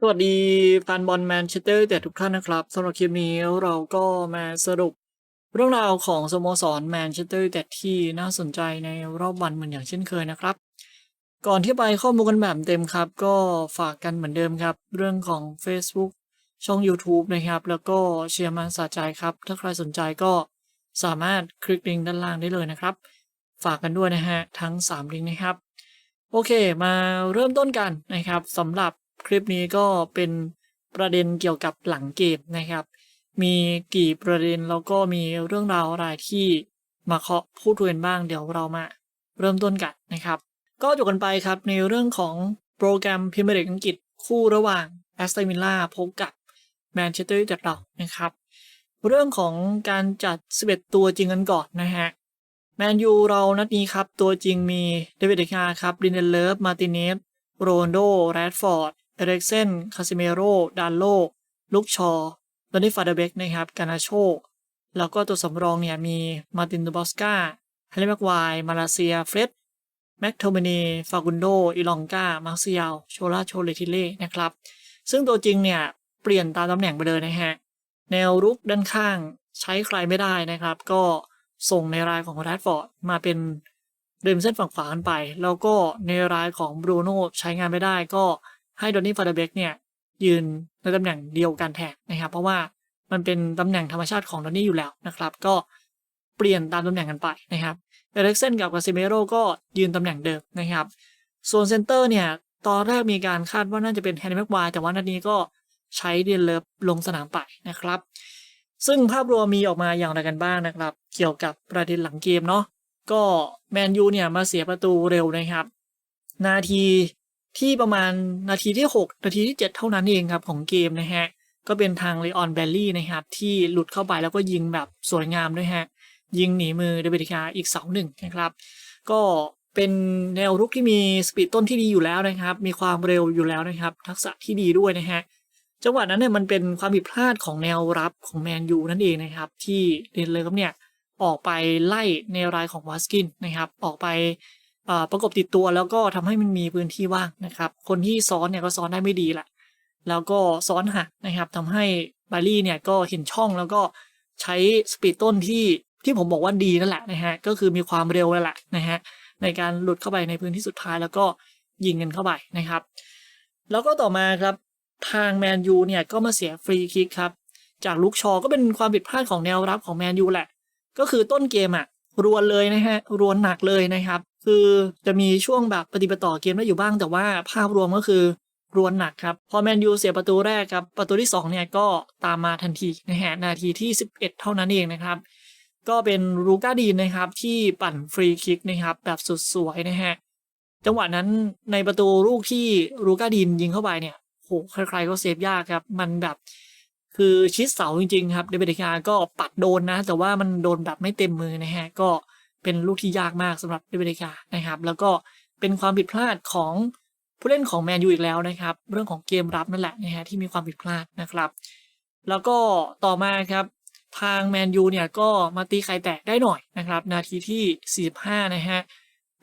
สวัสดีแฟนบอลแมนเชสเตอร์แต่ทุกท่านนะครับสำหรับคลิปนี้เราก็มาสรุปเรื่องราวของสโมสรแมนเชสเตอร์แต่ที่น่าสนใจในรอบวันเหมือนอย่างเช่นเคยนะครับ ก่อนที่ไปข้อมูลกันแบบเต็มครับ ก็ฝากกันเหมือนเดิมครับ เรื่องของ Facebook ช่อง YouTube นะครับ แล้วก็เชียร์มันสะใจครับ ถ้าใครสนใจก็สามารถคลิกลิงก์ด้านล่างได้เลยนะครับ ฝากกันด้วยนะฮะทั้ง 3 ลิงก์นะครับ โอเคมาเริ่มต้นกันนะครับสำหรับ คลิปนี้ก็เป็นประเด็นเกี่ยวกับหลังเกมนะครับ มีกี่ประเด็นแล้วก็มีเรื่องราวอะไรที่มาเคาะพูดคุยกันบ้างเดี๋ยวเรามาเริ่มต้นกันนะครับ ก็จบกันไปครับในเรื่องของโปรแกรมพรีเมียร์ลีกอังกฤษคู่ระหว่างแอสตันวิลล่าพบกับแมนเชสเตอร์ยูไนเต็ดเรานะครับ เรื่องของการจัด 11 ตัวจริงกันก่อนนะฮะแมนยูเรานัดนี้ครับ ตัวจริงมีเดวิดเดคาครับลินเดเลฟมาติเนฟโรนโดแรดฟอร์ด เอเร็กเซน คาซิเมโร ดานโลลุกชอดอนนี่ฟาเดเบกนะครับกานาโชแล้วก็ตัวสำรองเนี่ยมีมาตินดูบอสกาเฮเลแม็กไวมาลาเซีย เฟร็ดแม็กโทเมนีฟากุนโด อิลองกามาร์เซียล โชลาโชเลติเล่นะครับ ซึ่งตัวจริงเนี่ย เปลี่ยนตามตำแหน่งไปเลยนะฮะ แนวรุกด้านข้างใช้ใครไม่ได้นะครับ ก็ส่งในรายของแรดฟอร์ดมาเป็นเดิมเส้นฝั่งขวากันไป แล้วก็ในรายของบรูโน่ใช้งานไม่ได้ก็ ให้ดอนนี่ฟาเดเบกเนี่ยยืนในตำแหน่งเดียวกันแทนนะครับ เพราะว่ามันเป็นตำแหน่งธรรมชาติของดอนนี่อยู่แล้วนะครับ ก็เปลี่ยนตามตำแหน่งกันไปนะครับเอเล็กเซนกับกาซิเมโรก็ยืนตำแหน่งเดิมนะครับส่วนเซนเตอร์เนี่ยตอนแรกมีการคาดว่าน่าจะเป็นแฮนด์แม็กควายแต่ว่านัดนี้ก็ใช้เดนเลิฟลงสนามไปนะครับ ซึ่งภาพรวมมีออกมาอย่างไรกันบ้างนะครับ เกี่ยวกับประเด็นหลังเกมเนาะก็แมนยูเนี่ยมาเสียประตูเร็วนะครับ นาที ที่ประมาณนาทีที่ 6 นาทีที่ 7 เท่านั้นเองครับของเกมนะฮะ ก็เป็นทางเลออนแบลลี่นะครับ ที่หลุดเข้าไปแล้วก็ยิงแบบสวยงามด้วยฮะ ยิงหนีมือเดวิดคาอีกเสาหนึ่งนะครับ ก็เป็นแนวรุกที่มีสปีดต้นที่ดีอยู่แล้วนะครับ มีความเร็วอยู่แล้วนะครับ ทักษะที่ดีด้วยนะฮะจังหวะนั้นเนี่ยมันเป็นความผิดพลาดของแนวรับของแมนยูนั่นเองนะครับ ที่เดนเลอร์เนี่ยออกไปไล่ในรายของวาสกินนะครับ ออกไป ประกบติดตัวแล้วก็ทำให้มันมีพื้นที่ว่างนะครับ คนที่ซ้อนเนี่ยก็ซ้อนได้ไม่ดีแหละแล้วก็ซ้อนหักนะครับทำให้บารี่เนี่ยก็เห็นช่องแล้วก็ใช้สปีดต้นที่ที่ผมบอกว่าดีนั่นแหละนะฮะก็คือมีความเร็วนั่นแหละนะฮะในการหลุดเข้าไปในพื้นที่สุดท้ายแล้วก็ยิงกันเข้าไปนะครับ แล้วก็ต่อมาครับทางแมนยูเนี่ยก็มาเสียฟรีคิกครับจากลุกชอก็เป็นความผิดพลาดของแนวรับของแมนยูแหละ ก็คือต้นเกมอะรวนเลยนะฮะรวนหนักเลยนะครับ คือจะมีช่วงแบบปฏิบัติต่อเกมได้อยู่บ้าง แต่ว่าภาพรวมก็คือรวนหนักครับ พอแมนยูเสียประตูแรกครับ ประตูที่ 2 เนี่ยก็ตามมาทันทีนะฮะนาทีที่ 11 เท่านั้นเองนะครับ ก็เป็นรูกาดีนนะครับที่ปั่นฟรีคิกนะครับแบบสุดสวยนะฮะจังหวะนั้นในประตูลูกที่รูกาดีนยิงเข้าไปเนี่ยโหใครๆก็เซฟยากครับ มันแบบคือชิดเสาจริงๆครับเดวิดคาก็ปัดโดนนะ แต่ว่ามันโดนแบบไม่เต็มมือนะฮะก็ เป็นลูกที่ยากมากสำหรับเดวิดคานะครับ แล้วก็เป็นความผิดพลาดของผู้เล่นของแมนยูอีกแล้วนะครับ เรื่องของเกมรับนั่นแหละนะฮะที่มีความผิดพลาดนะครับ แล้วก็ต่อมาครับทางแมนยูเนี่ยก็มาตีไข่แตกได้หน่อยนะครับ นาทีที่ 45 นะฮะ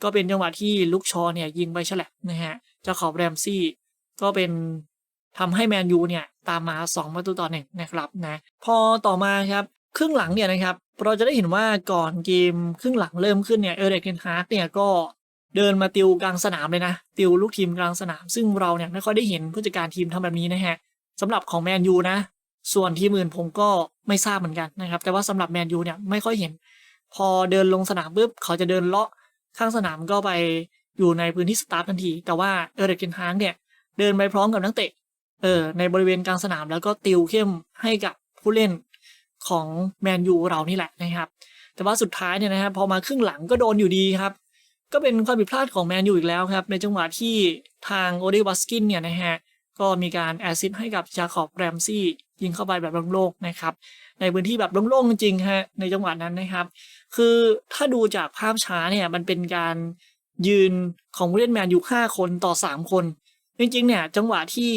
ก็เป็นจังหวะที่ลุกชอเนี่ยยิงไปฉลับนะฮะเจ้าของแรมซี่ก็เป็นทำให้แมนยูเนี่ยตามมา 2 ประตูต่อหนึ่งนะครับนะพอต่อมาครับครึ่งหลังเนี่ยนะครับ เราจะได้เห็นว่าก่อนเกมครึ่งหลังเริ่มขึ้นเนี่ยเอเรกเทนฮาร์กเนี่ยก็เดินมาติวกลางสนามเลยนะ ติวลูกทีมกลางสนาม ซึ่งเราเนี่ยไม่ค่อยได้เห็นผู้จัดการทีมทำแบบนี้นะฮะสำหรับของแมนยูนะ ส่วนทีมอื่นผมก็ไม่ทราบเหมือนกันนะครับ แต่ว่าสำหรับแมนยูเนี่ยไม่ค่อยเห็น พอเดินลงสนามปุ๊บเขาจะเดินเลาะข้างสนามก็ไปอยู่ในพื้นที่สตาร์ททันที แต่ว่าเอเรกเทนฮาร์กเนี่ยเดินไปพร้อมกับนักเตะเออในบริเวณกลางสนามแล้วก็ติวเข้มให้กับผู้เล่น ของแมนยูเรานี่แหละนะครับ แต่ว่าสุดท้ายเนี่ยนะครับพอมาครึ่งหลังก็โดนอยู่ดีครับ ก็เป็นความผิดพลาดของแมนยูอีกแล้วครับ ในจังหวะที่ทางโอเดวัสกินเนี่ยนะฮะก็มีการแอซิดให้กับจาคอบแรมซี่ยิงเข้าไปแบบโล่งๆนะครับ ในพื้นที่แบบโล่งๆจริงๆฮะในจังหวะนั้นนะครับ คือถ้าดูจากภาพช้าเนี่ยมันเป็นการยืนของผู้เล่นแมนยูห้าคนต่อสามคน จริงๆเนี่ยจังหวะที่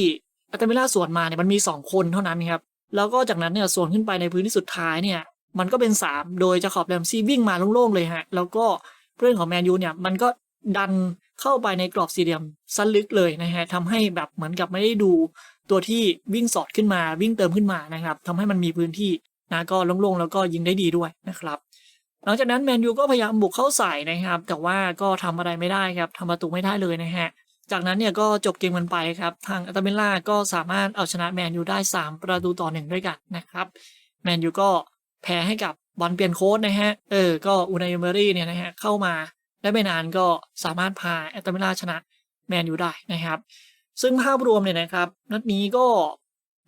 อัตเมล่าสวนมาเนี่ยมันมีสองคนเท่านั้นครับ แล้วก็จากนั้นเนี่ยส่วนขึ้นไปในพื้นที่สุดท้ายเนี่ยมันก็เป็นสามโดยจาคอบแรมซี่วิ่งมาโล่งๆเลยฮะ แล้วก็ผู้เล่นของแมนยูเนี่ยมันก็ดันเข้าไปในกรอบสี่เหลี่ยมสั้นลึกเลยนะฮะทำให้แบบเหมือนกับไม่ได้ดูตัวที่วิ่งสอดขึ้นมาวิ่งเติมขึ้นมานะครับทำให้มันมีพื้นที่นะก็โล่งๆแล้วก็ยิงได้ดีด้วยนะครับหลังจากนั้นแมนยูก็พยายามบุกเข้าใส่นะครับ แต่ว่าก็ทำอะไรไม่ได้ครับทำประตูไม่ได้เลยนะฮะ จากนั้นเนี่ยก็จบเกมกันไปครับ ทางอัตเมล่าก็สามารถเอาชนะแมนยูได้ 3 ประตูต่อหนึ่งด้วยกันนะครับ แมนยูก็แพ้ให้กับบอลเปลี่ยนโค้ดนะฮะ เออ ก็อูนายเอเมอรี่เนี่ยนะฮะเข้ามาได้ไม่นานก็สามารถพาอัตเมล่าชนะแมนยูได้นะครับ ซึ่งภาพรวมเนี่ยนะครับ นัดนี้ก็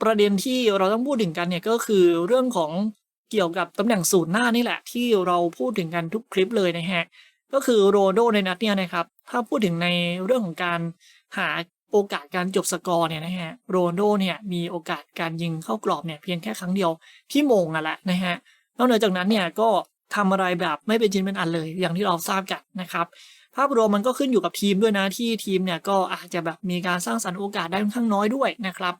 ประเด็นที่เราต้องพูดถึงกันเนี่ยก็คือเรื่องของเกี่ยวกับตำแหน่งศูนย์หน้านี่แหละ ที่เราพูดถึงกันทุกคลิปเลยนะฮะ ก็คือโรนโดในนัดเนี่ยนะครับ ถ้าพูดถึงในเรื่องของการหาโอกาสการจบสกอร์เนี่ยนะฮะโรนโดเนี่ยมีโอกาสการยิงเข้ากรอบเนี่ยเพียงแค่ครั้งเดียวที่มงนั่นแหละนะฮะนอกเหนือจากนั้นเนี่ยก็ทำอะไรแบบไม่เป็นชิ้นเป็นอันเลย อย่างที่เราทราบกันนะครับ ภาพรวมมันก็ขึ้นอยู่กับทีมด้วยนะที่ทีมเนี่ยก็อาจจะแบบมีการสร้างสรรค์โอกาสได้ค่อนข้างน้อยด้วยนะครับ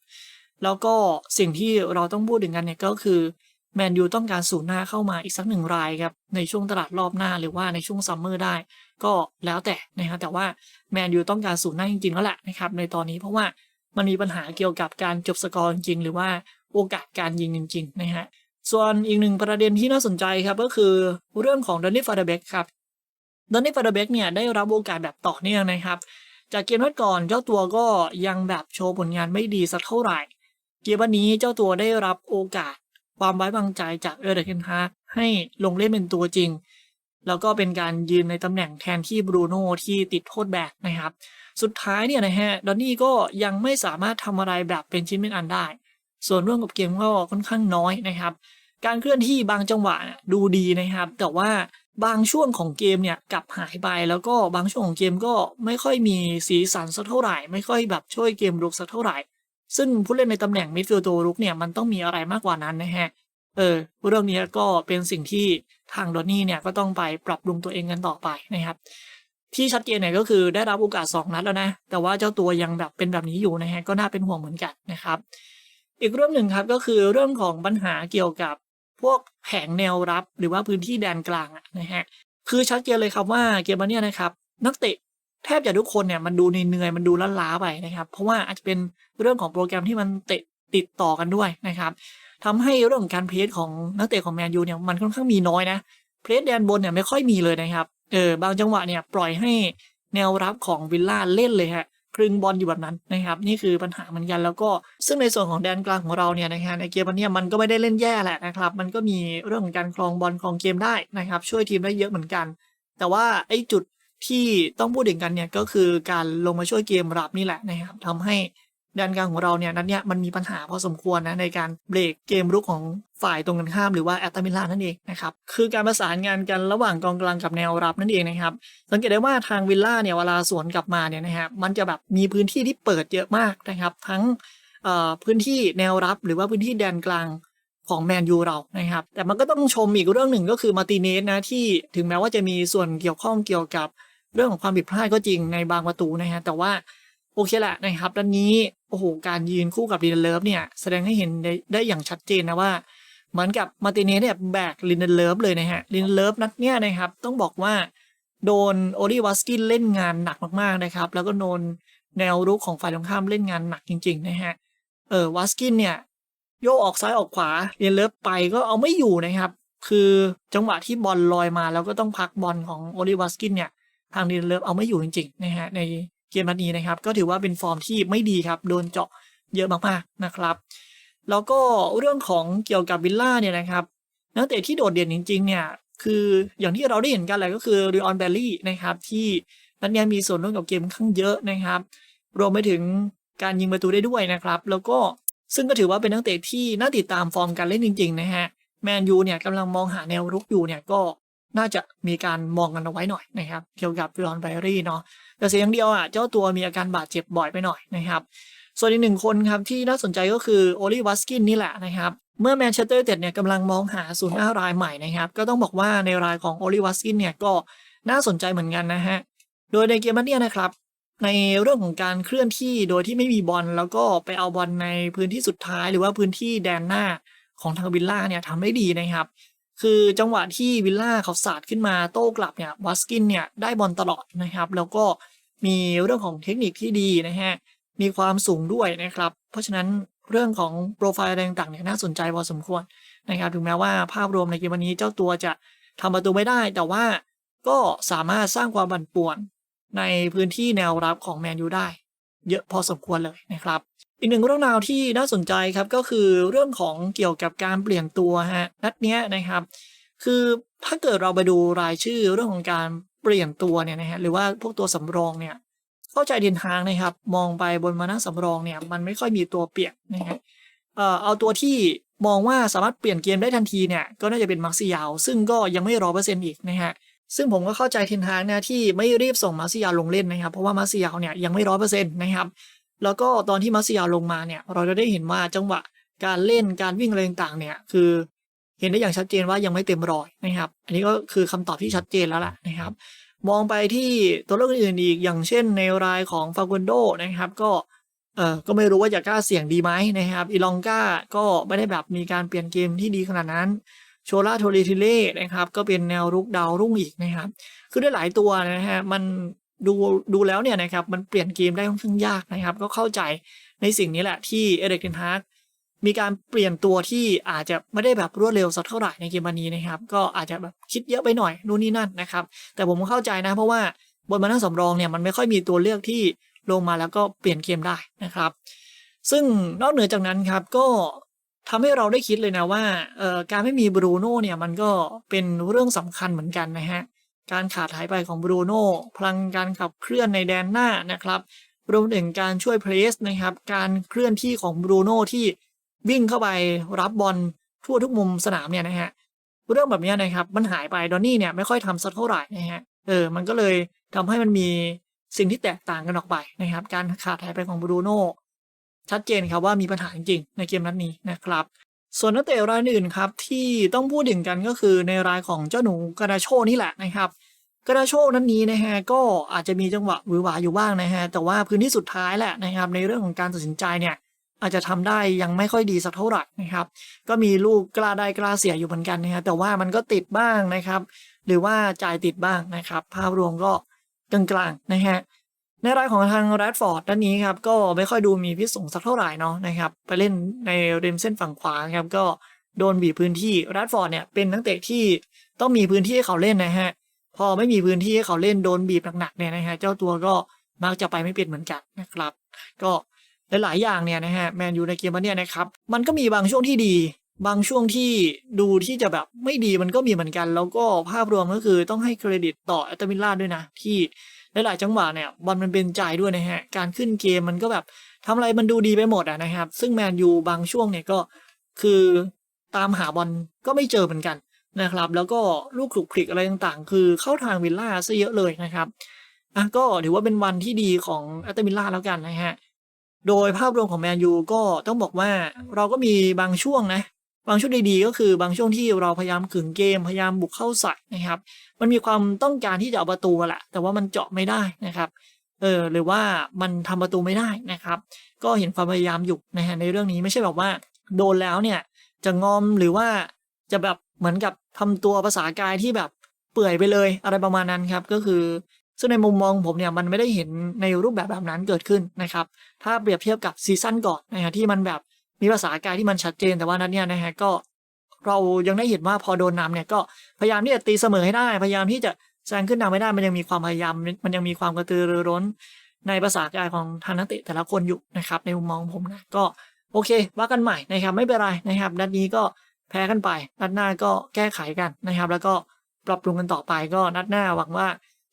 แล้วก็สิ่งที่เราต้องพูดถึงกันเนี่ยก็คือ แมนยูต้องการศูนย์หน้าเข้ามาอีกสักหนึ่งรายครับในช่วงตลาดรอบหน้าหรือว่าในช่วงซัมเมอร์ได้ ก็แล้วแต่นะครับแต่ว่าแมนยูต้องการศูนย์หน้าจริงๆแล้วแหละนะครับในตอนนี้เพราะว่ามันมีปัญหาเกี่ยวกับการจบสกอร์จริงหรือว่าโอกาสการยิงจริงๆนะฮะส่วนอีกหนึ่งประเด็นที่น่าสนใจครับก็คือเรื่องของดอนนี่ฟาเดเบกครับดอนนี่ฟาเดเบกเนี่ยได้รับโอกาสแบบต่อเนื่องนะครับ จากเกมนัดก่อนเจ้าตัวก็ยังแบบโชว์ผลงานไม่ดีสักเท่าไหร่ เกมวันนี้เจ้าตัวได้รับโอกาส ความไว้วางใจจากเอเดอร์เคนฮาให้ลงเล่นเป็นตัวจริง แล้วก็เป็นการยืนในตำแหน่งแทนที่บรูโน่ที่ติดโทษแบกนะครับ สุดท้ายเนี่ยนะฮะดอนนี่ก็ยังไม่สามารถทำอะไรแบบเป็นชิ้นเป็นอันได้ ส่วนเรื่องกับเกมก็ค่อนข้างน้อยนะครับ การเคลื่อนที่บางจังหวะดูดีนะครับ แต่ว่าบางช่วงของเกมเนี่ยกลับหายไปแล้วก็บางช่วงของเกมก็ไม่ค่อยมีสีสันสักเท่าไหร่ ไม่ค่อยแบบช่วยเกมรุกสักเท่าไหร่ ซึ่งผู้เล่นในตำแหน่งมิดฟิลด์ตัวรุกเนี่ยมันต้องมีอะไรมากกว่านั้นนะฮะ เออเรื่องนี้ก็เป็นสิ่งที่ทางดอนนี่เนี่ยก็ต้องไปปรับปรุงตัวเองกันต่อไปนะครับ ที่ชัดเจนเนี่ยก็คือได้รับโอกาสสองนัดแล้วนะ แต่ว่าเจ้าตัวยังแบบเป็นแบบนี้อยู่นะฮะก็น่าเป็นห่วงเหมือนกันนะครับ อีกเรื่องหนึ่งครับก็คือเรื่องของปัญหาเกี่ยวกับพวกแผงแนวรับหรือว่าพื้นที่แดนกลางนะฮะคือชัดเจนเลยครับว่าเกมนเนี้ยนะครับนักเตะ แทบจะทุกคนเนี่ยมันดูเหนื่อยมันดูล้าๆไปนะครับ เพราะว่าอาจจะเป็นเรื่องของโปรแกรมที่มันเตะติดต่อกันด้วยนะครับทำให้เรื่องของการเพลสของนักเตะของแมนยูเนี่ยมันค่อนข้างมีน้อยนะเพลสแดนบนเนี่ยไม่ค่อยมีเลยนะครับเออบางจังหวะเนี่ยปล่อยให้แนวรับของวิลล่าเล่นเลยฮะครึ่งบอลอยู่แบบนั้นนะครับ นี่คือปัญหาเหมือนกันแล้วก็ซึ่งในส่วนของแดนกลางของเราเนี่ยนะฮะในเกมวันนี้มันก็ไม่ได้เล่นแย่แหละนะครับ มันก็มีเรื่องของการครองบอลครองเกมได้นะครับ ช่วยทีมได้เยอะเหมือนกัน แต่ว่าไอ้จุด ที่ต้องพูดถึงกันเนี่ยก็คือการลงมาช่วยเกมรับนี่แหละนะครับทำให้แดนกลางของเราเนี่ยนั้นเนี่ยมันมีปัญหาพอสมควรนะในการเบรกเกมรุกของฝ่ายตรงกันข้ามหรือว่าแอตตามิลานั่นเองนะครับคือการประสานงานกันระหว่างกองกลางกับแนวรับนั่นเองนะครับสังเกตได้ว่าทางวิลล่าเนี่ยเวลาสวนกลับมาเนี่ยนะครับมันจะแบบมีพื้นที่ที่เปิดเยอะมากนะครับ ทั้งพื้นที่แนวรับหรือว่าพื้นที่แดนกลางของแมนยูเรานะครับแต่มันก็ต้องชมอีกเรื่องหนึ่งก็คือมาติเนสนะที่ถึงแม้ว่าจะมีส่วนเกี่ยวข้องเกี่ยวกับ เรื่องของความผิดพลาดก็จริงในบางประตูนะฮะแต่ว่าโอเคแหละนะครับด้านนี้โอ้โหการยืนคู่กับลินเดเลฟเนี่ยแสดงให้เห็นได้ไดอย่างชัดเจนนะว่าเหมือนกับมาติเนสเนี่ยแบกลินเดเลฟเลยนะฮะลินเดเลฟนัดเนี้ยนะครับต้องบอกว่าโดนโอลิวัสกินเล่นงานหนักมากๆนะครับ แล้วก็โดนแนวรุกของฝ่ายตรงข้ามเล่นงานหนักจริง ๆ นะฮะเออวัสกินเนี่ยโยกออกซ้ายออกขวาเรียนเลิฟไปก็เอาไม่อยู่นะครับ คือจังหวะที่บอลลอยมาแล้วก็ต้องพักบอลของโอลิวัสกินเนี่ย ทางเรียนเลิฟเอาไม่อยู่จริงๆนะฮะในเกมนัดนี้นะครับ ก็ถือว่าเป็นฟอร์มที่ไม่ดีครับ โดนเจาะเยอะมากๆนะครับ แล้วก็เรื่องของเกี่ยวกับวิลล่าเนี่ยนะครับนักเตะที่โดดเด่นจริง ๆ เนี่ย คืออย่างที่เราได้เห็นกันแหละก็คือริออนเบลลี่นะครับ ที่นัดนี้มีส่วนร่วมกับเกมข้างเยอะนะครับ รวมไปถึงการยิงประตูได้ด้วยนะครับ แล้วก็ซึ่งก็ถือว่าเป็นนักเตะที่น่าติดตามฟอร์มการเล่นจริง ๆ นะฮะแมนยูเนี่ยกำลังมองหาแนวรุกอยู่เนี่ยก็ น่าจะมีการมองกันเอาไว้หน่อยนะครับ เกี่ยวกับริออนเบลลี่เนาะแต่เสียอย่างเดียวอะเจ้าตัวมีอาการบาดเจ็บบ่อยไปหน่อยนะครับส่วนอีกหนึ่งคนครับที่น่าสนใจก็คือโอลิวัสกินนี่แหละนะครับเมื่อแมนเชสเตอร์เต็ดเนี่ยกำลังมองหาศูนย์หน้ารายใหม่นะครับ ก็ต้องบอกว่าในรายของโอลิวัสกินเนี่ยก็น่าสนใจเหมือนกันนะฮะโดยในเกมนัดนี้นะครับ ในเรื่องของการเคลื่อนที่โดยที่ไม่มีบอลแล้วก็ไปเอาบอลในพื้นที่สุดท้าย หรือว่าพื้นที่แดนหน้าของทางวิลล่าเนี่ยทำได้ดีนะครับ คือจังหวะที่วิลล่าเขาสาดขึ้นมาโต้กลับเนี่ยวัสกินเนี่ยได้บอลตลอดนะครับ แล้วก็มีเรื่องของเทคนิคที่ดีนะฮะมีความสูงด้วยนะครับ เพราะฉะนั้นเรื่องของโปรไฟล์อะไรต่างๆเนี่ยน่าสนใจพอสมควรนะครับถึงแม้ว่าภาพรวมในเกมวันนี้เจ้าตัวจะทำประตูไม่ได้ แต่ว่าก็สามารถสร้างความบั่นป่วนในพื้นที่แนวรับของแมนยูได้ เยอะพอสมควรเลยนะครับ อีกหนึ่งเรื่องราวที่น่าสนใจครับก็คือเรื่องของเกี่ยวกับการเปลี่ยนตัวฮะนัดเนี้ยนะครับ คือถ้าเกิดเราไปดูรายชื่อเรื่องของการเปลี่ยนตัวเนี่ยนะฮะหรือว่าพวกตัวสำรองเนี่ยเข้าใจเดินทางนะครับ มองไปบนมานั่งสำรองเนี่ยมันไม่ค่อยมีตัวเปลี่ยนนะฮะเอ่อเอาตัวที่มองว่าสามารถเปลี่ยนเกมได้ทันทีเนี่ยก็น่าจะเป็นมาร์ซิยาวซึ่งก็ยังไม่ร้อยเปอร์เซ็นต์อีกนะฮะซึ่งผมก็เข้าใจเทนทางนะที่ไม่รีบส่งมาร์ซิยาวลงเล่นนะครับ เพราะว่ามาร์ซิยาวเนี่ยยังไม่ร้อยเปอร์เซ็นต์นะครับ แล้วก็ตอนที่มาร์ซิยาลงมาเนี่ยเราจะได้เห็นว่าจังหวะการเล่นการวิ่งอะไรต่างๆเนี่ยคือเห็นได้อย่างชัดเจนว่ายังไม่เต็มร้อยนะครับ อันนี้ก็คือคำตอบที่ชัดเจนแล้วล่ะนะครับ มองไปที่ตัวเลือกอื่นอีกอย่างเช่นในรายของฟากุนโดนะครับก็เออก็ไม่รู้ว่าจะกล้าเสี่ยงดีไหมนะครับอีลองกาก็ไม่ได้แบบมีการเปลี่ยนเกมที่ดีขนาดนั้นโชล่าโทริทิเล่นะครับก็เป็นแนวรุกดาวรุ่งอีกนะครับ คือได้หลายตัวนะฮะมัน ดูดูแล้วเนี่ยนะครับมันเปลี่ยนเกมได้ค่อนข้างยากนะครับ ก็เข้าใจในสิ่งนี้แหละที่เอเดกเทนฮากมีการเปลี่ยนตัวที่อาจจะไม่ได้แบบรวดเร็วสักเท่าไหร่ในเกมวันนี้นะครับ ก็อาจจะแบบคิดเยอะไปหน่อยนู่นนี่นั่นนะครับ แต่ผมเข้าใจนะเพราะว่าบนมานั่งสำรองเนี่ยมันไม่ค่อยมีตัวเลือกที่ลงมาแล้วก็เปลี่ยนเกมได้นะครับ ซึ่งนอกเหนือจากนั้นครับก็ทำให้เราได้คิดเลยนะว่าการไม่มีบรูโน่เนี่ยมันก็เป็นเรื่องสำคัญเหมือนกันนะฮะ การขาดหายไปของบรูโน่พลังการขับเคลื่อนในแดนหน้านะครับรวมถึงการช่วยเพรสนะครับ การเคลื่อนที่ของบรูโน่ที่วิ่งเข้าไปรับบอลทั่วทุกมุมสนามเนี่ยนะฮะเรื่องแบบนี้นะครับมันหายไปดอนนี่เนี่ยไม่ค่อยทำสักเท่าไหร่นะฮะเออมันก็เลยทำให้มันมีสิ่งที่แตกต่างกันออกไปนะครับ การขาดหายไปของบรูโน่ชัดเจนครับว่ามีปัญหาจริงๆในเกมนัดนี้นะครับ ส่วนนักเตะรายอื่นครับที่ต้องพูดถึงกันก็คือในรายของเจ้าหนูกาดาโชนี่แหละนะครับกาดาโชนั้นนี้นะฮะก็อาจจะมีจังหวะวือหวาอยู่บ้างนะฮะแต่ว่าพื้นที่สุดท้ายแหละนะครับในเรื่องของการตัดสินใจเนี่ยอาจจะทำได้ยังไม่ค่อยดีสักเท่าไหร่นะครับ ก็มีลูกกล้าได้กล้าเสียอยู่เหมือนกันนะฮะแต่ว่ามันก็ติดบ้างนะครับ หรือว่าจ่ายติดบ้างนะครับ ภาพรวมก็กลางๆนะฮะ ในรายของทางแรดฟอร์ดด้านนี้ครับก็ไม่ค่อยดูมีพิษสงสักเท่าไหร่เนาะนะครับไปเล่นในริมเส้นฝั่งขวาครับก็โดนบีบพื้นที่แรดฟอร์ดเนี่ยเป็นนักเตะที่ต้องมีพื้นที่ให้เขาเล่นนะฮะพอไม่มีพื้นที่ให้เขาเล่นโดนบีบหนักๆเนี่ยนะฮะเจ้าตัวก็มักจะไปไม่เป็นเหมือนกันนะครับ ก็หลายๆอย่างเนี่ยนะฮะแมนยูในเกมวันนี้นะครับมันก็มีบางช่วงที่ดีบางช่วงที่ดูที่จะแบบไม่ดีมันก็มีเหมือนกัน แล้วก็ภาพรวมก็คือต้องให้เครดิตต่อแอตมิล่าด้วยนะ ที่ หลายๆจังหวะเนี่ยบอลมันเป็นใจด้วยนะฮะการขึ้นเกมมันก็แบบทำอะไรมันดูดีไปหมดอะนะครับ ซึ่งแมนยูบางช่วงเนี่ยก็คือตามหาบอลก็ไม่เจอเหมือนกันนะครับ แล้วก็ลูกขลุกคลิกอะไรต่างๆ คือเข้าทางวิลล่าซะเยอะเลยนะครับอะก็ถือว่าเป็นวันที่ดีของแอตมิลล่าแล้วกันนะฮะโดยภาพรวมของแมนยูก็ต้องบอกว่าเราก็มีบางช่วงนะ บางช่วงดีๆ ก็คือบางช่วงที่เราพยายามขึงเกมพยายามบุกเข้าใส่นะครับ มันมีความต้องการที่จะเอาประตูแหละแต่ว่ามันเจาะไม่ได้นะครับเออหรือว่ามันทำประตูไม่ได้นะครับ ก็เห็นความพยายามอยู่นะฮะในเรื่องนี้ไม่ใช่แบบว่าโดนแล้วเนี่ยจะงอมหรือว่าจะแบบเหมือนกับทำตัวภาษากายที่แบบเปื่อยไปเลยอะไรประมาณนั้นครับก็คือซึ่งในมุมมองผมเนี่ยมันไม่ได้เห็นในรูปแบบแบบนั้นเกิดขึ้นนะครับ ถ้าเปรียบเทียบกับซีซั่นก่อนนะฮะที่มันแบบ มีภาษากายที่มันชัดเจนแต่ว่านั้นเนี่ยนะฮะก็เรายังได้เห็นว่าพอโดนนำเนี่ยก็พยายามที่จะตีเสมอให้ได้ พยายามที่จะแซงขึ้นนำไม่ได้ มันยังมีความพยายาม มันยังมีความกระตือรือร้น ในภาษากายของทางนักเตะแต่ละคนอยู่นะครับในมุมมองของผมนะก็โอเค ว่ากันใหม่นะครับไม่เป็นไรนะครับนัดนี้ก็แพ้กันไปนัดหน้าก็แก้ไขกันนะครับ แล้วก็ปรับปรุงกันต่อไปก็นัดหน้าหวังว่า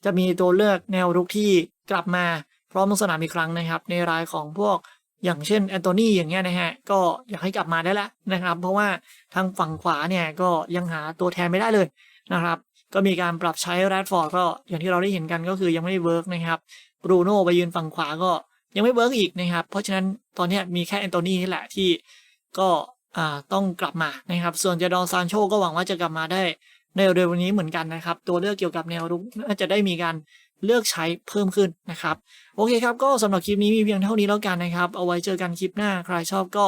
จะมีตัวเลือกแนวรุกที่กลับมาพร้อมลงสนามอีกครั้งนะครับ ในรายของพวก อย่างเช่นแอนโทนีอย่างเงี้ยนะฮะก็อยากให้กลับมาได้แล้วนะครับเพราะว่าทางฝั่งขวาเนี่ยก็ยังหาตัวแทนไม่ได้เลยนะครับก็มีการปรับใช้แรดฟอร์ดก็อย่างที่เราได้เห็นกันก็คือยังไม่ได้เวิร์กนะครับบรูโน่ไปยืนฝั่งขวาก็ยังไม่เวิร์กอีกนะครับเพราะฉะนั้นตอนนี้มีแค่แอนโทนีนี่แหละที่ก็ต้องกลับมานะครับ ส่วนเจดอนซานโชก็หวังว่าจะกลับมาได้ในเร็วๆนี้เหมือนกันนะครับ ตัวเลือกเกี่ยวกับแนวรุกน่าจะได้มีการ เลือกใช้เพิ่มขึ้นนะครับ โอเคครับ ก็สำหรับคลิปนี้มีเพียงเท่านี้แล้วกันนะครับ เอาไว้เจอกันคลิปหน้า ใครชอบก็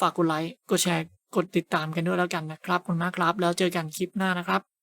ฝากกดไลค์ กดแชร์ กดติดตามกันด้วยแล้วกันนะครับขอบคุณมากครับ แล้วเจอกันคลิปหน้านะครับ